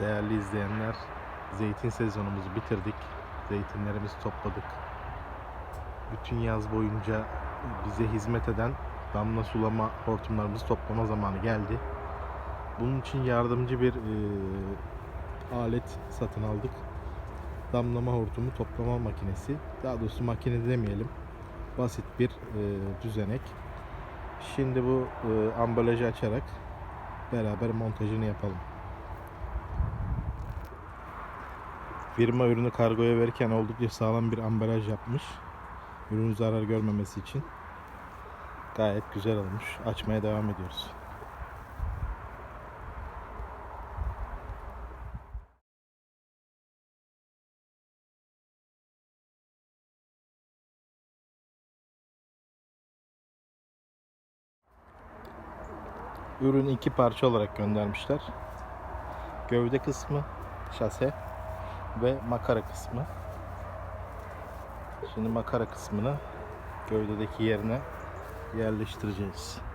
Değerli izleyenler, zeytin sezonumuzu bitirdik. Zeytinlerimizi topladık. Bütün yaz boyunca bize hizmet eden damla sulama hortumlarımızı toplama zamanı geldi. Bunun için yardımcı bir e, alet satın aldık. Damlama hortumu toplama makinesi. Daha doğrusu makine demeyelim. Basit bir e, düzenek. Şimdi bu e, ambalajı açarak beraber montajını yapalım. Firma ürünü kargoya verirken oldukça sağlam bir ambalaj yapmış. Ürün zarar görmemesi için. Gayet güzel olmuş. Açmaya devam ediyoruz. Ürün iki parça olarak göndermişler. Gövde kısmı, şase ve makara kısmı. Şimdi makara kısmını gövdedeki yerine yerleştireceğiz.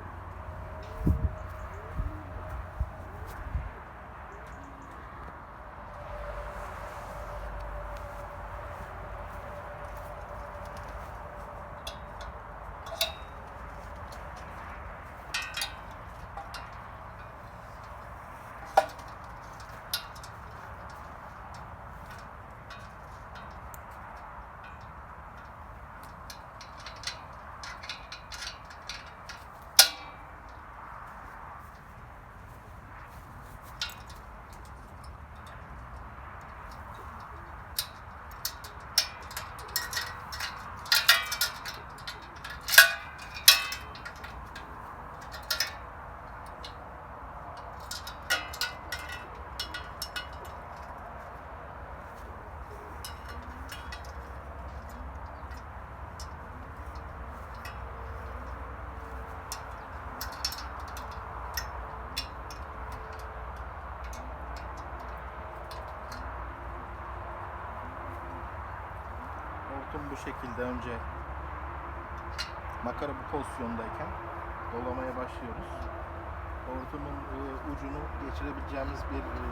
Hortum bu şekilde önce makara bu pozisyondayken dolamaya başlıyoruz. Hortumun e, ucunu geçirebileceğimiz bir e,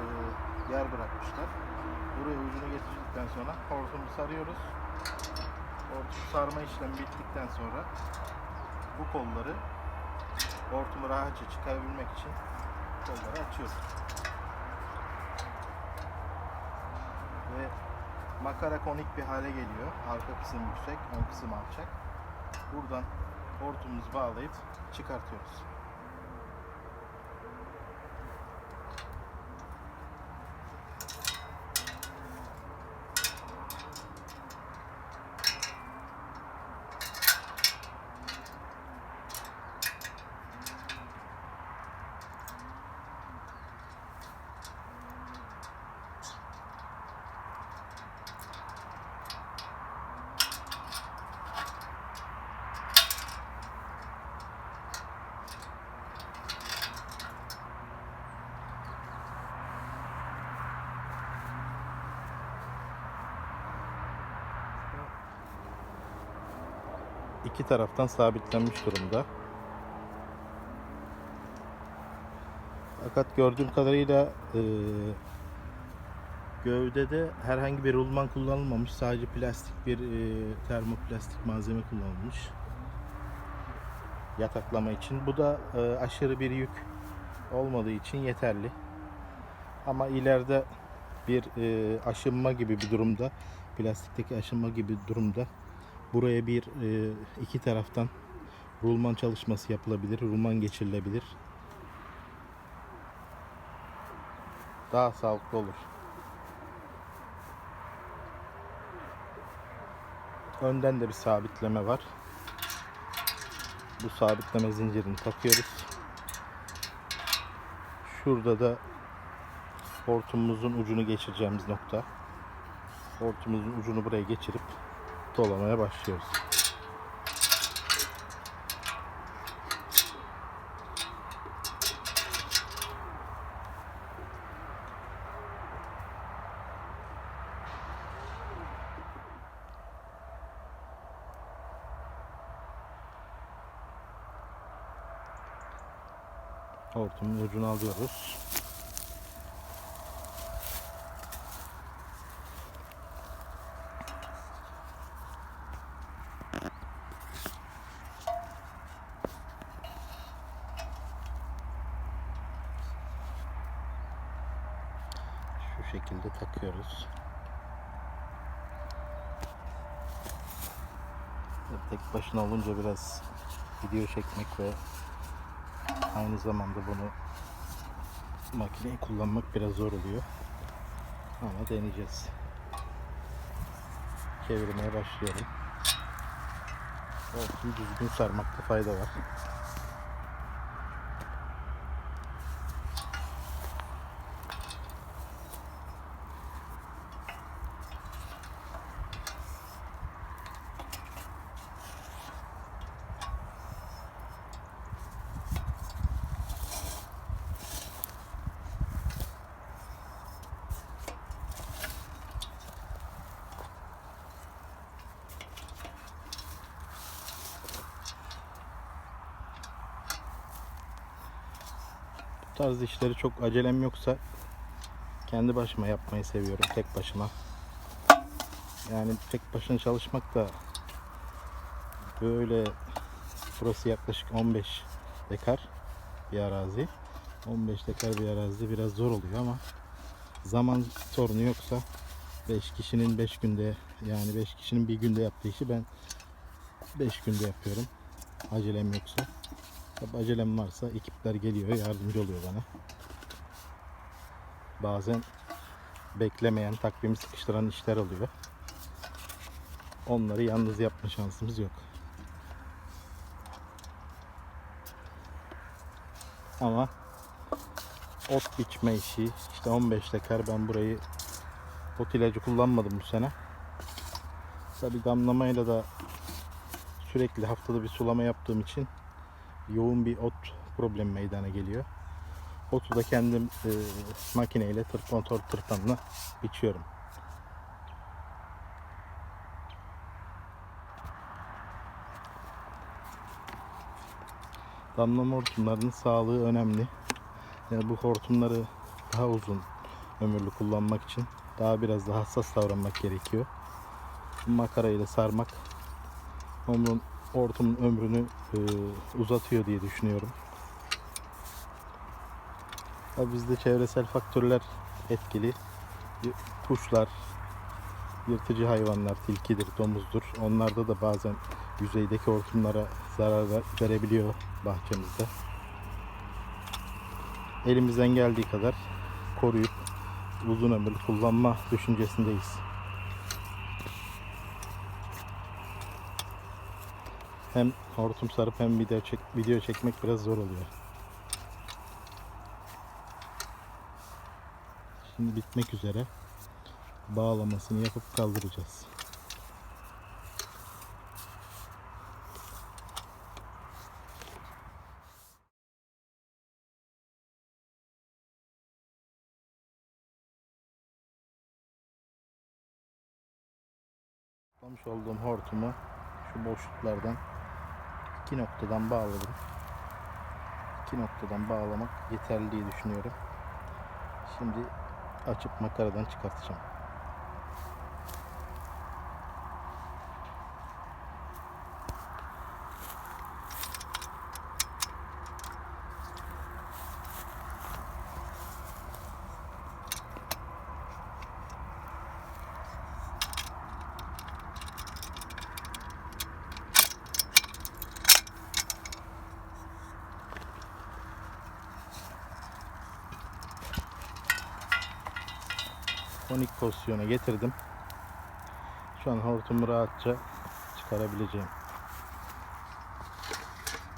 yer bırakmışlar. Buraya ucunu getirdikten sonra hortumu sarıyoruz. Hortum sarma işlemi bittikten sonra bu kolları hortumu rahatça çıkarabilmek için kolları açıyoruz. Ve makara konik bir hale geliyor. Arka kısım yüksek, ön kısım alçak. Buradan hortumumuzu bağlayıp çıkartıyoruz. İki taraftan sabitlenmiş durumda. Fakat gördüğüm kadarıyla e, gövdede herhangi bir rulman kullanılmamış. Sadece plastik bir e, termoplastik malzeme kullanılmış. Yataklama için. Bu da e, aşırı bir yük olmadığı için yeterli. Ama ileride bir e, aşınma gibi bir durumda, plastikteki aşınma gibi durumda buraya bir e, iki taraftan rulman çalışması yapılabilir, rulman geçirilebilir. Daha sağlıklı olur. Önden de bir sabitleme var. Bu sabitleme zincirini takıyoruz. Şurada da hortumumuzun ucunu geçireceğimiz nokta. Hortumumuzun ucunu buraya geçirip dolamaya başlıyoruz. Hortumun ucunu alıyoruz. Bu takıyoruz. Tek başına olunca biraz video çekmek ve aynı zamanda bunu makineyi kullanmak biraz zor oluyor. Ama deneyeceğiz. Çevirmeye başlayalım. Belki düzgün sarmakta fayda var. Tarz işleri çok acelem yoksa kendi başıma yapmayı seviyorum tek başıma. Yani tek başına çalışmak da böyle burası yaklaşık 15 dekar bir arazi. 15 dekar bir arazi biraz zor oluyor ama zaman sorunu yoksa 5 kişinin 5 günde yani 5 kişinin bir günde yaptığı işi ben 5 günde yapıyorum. Acelem yoksa. Tabi acelem varsa ekipler geliyor yardımcı oluyor bana. Bazen beklemeyen takvimi sıkıştıran işler oluyor. Onları yalnız yapma şansımız yok. Ama ot biçme işi işte 15 dekar ben burayı ot ilacı kullanmadım bu sene. Tabi damlamayla da sürekli haftada bir sulama yaptığım için yoğun bir ot problemi meydana geliyor. Otu da kendim e, makineyle tırp motor tırpanla biçiyorum. Damlama hortumlarının sağlığı önemli. Yani bu hortumları daha uzun ömürlü kullanmak için daha biraz daha hassas davranmak gerekiyor. Bu makarayla sarmak onun hortumun ömrünü e, uzatıyor diye düşünüyorum. Tabii bizde çevresel faktörler etkili. Kuşlar, yırtıcı hayvanlar, tilkidir, domuzdur. Onlarda da bazen yüzeydeki hortumlara zarar ver- verebiliyor bahçemizde. Elimizden geldiği kadar koruyup uzun ömürlü kullanma düşüncesindeyiz. Hem hortum sarıp hem video çek video çekmek biraz zor oluyor. Şimdi bitmek üzere. Bağlamasını yapıp kaldıracağız. Yapmış olduğum hortumu şu boşluklardan iki noktadan bağladım. İki noktadan bağlamak yeterli diye düşünüyorum. Şimdi açıp makaradan çıkartacağım. Konik pozisyona getirdim. Şu an hortumu rahatça çıkarabileceğim.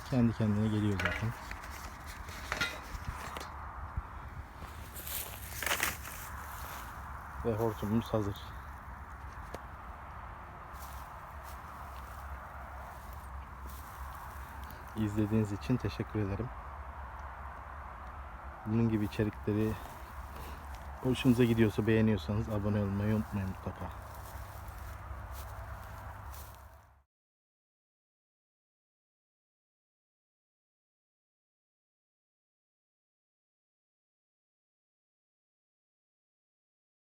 Kendi kendine geliyor zaten. Ve hortumumuz hazır. İzlediğiniz için teşekkür ederim. Bunun gibi içerikleri hoşunuza gidiyorsa beğeniyorsanız abone olmayı unutmayın mutlaka.